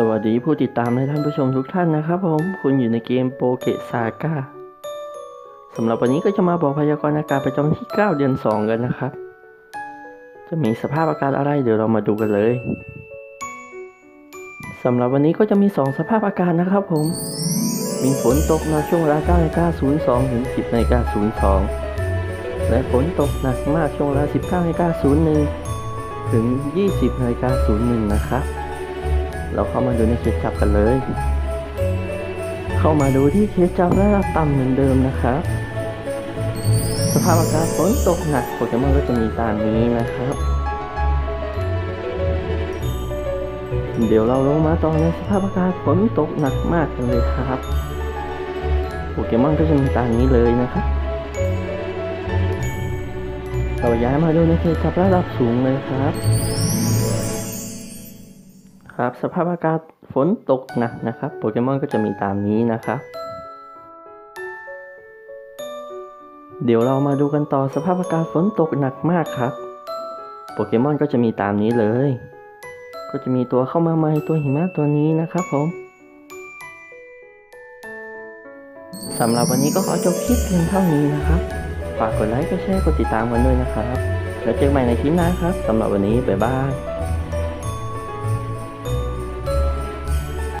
สวัสดีผู้ติดตามและท่านผู้ชมทุกท่านนะครับผม คุณอยู่ในเกมโปเกซาก้าสำหรับวันนี้ก็จะมาบอกพยากรณ์อากาศประจำวันที่ 9 เดือน 2 กันนะครับ จะมีสภาพอากาศอะไรเดี๋ยวเรามาดูกันเลยสำหรับวันนี้ก็จะมี 2 สภาพอากาศนะครับผม มีฝนตกในช่วงเวลา9นาฬิกา02ถึง10นาฬิกา02 และฝนตกหนักมากช่วงเวลา19นาฬิกา01ถึง 20นาฬิกา01 นะครับ เราเข้ามาดูในเคสจับกันเลย เข้ามาดูที่เคสจับระดับต่ำเหมือนเดิมนะครับ สภาพอากาศฝนตกหนักโปเกมอนก็จะมีตามนี้นะครับ เดี๋ยวเราลงมาต่อในสภาพอากาศฝนตกหนักมากกันเลยครับโปเกมอนก็จะมีตามนี้เลยนะครับเราย้ายมาดูในเคสจับระดับสูงเลยครับ ครับสภาพอากาศฝนตกหนักนะครับโปเกมอนก็จะมีตามนี้นะครับเดี๋ยวเรามาดูกันต่อสภาพอากาศฝนตกหนักมากครับ โปเกมอนก็จะมีตามนี้เลย ก็จะมีตัวเข้ามาใหม่ตัวหิมะตัวนี้นะครับผมสำหรับวันนี้ก็ขอจบคลิปเพียงเท่านี้นะครับ ฝากกดไลค์ กดแชร์ กดติดตามกันด้วยนะครับ แล้วเจอกันใหม่ในคลิปหน้าครับ สำหรับวันนี้ บ๊ายบาย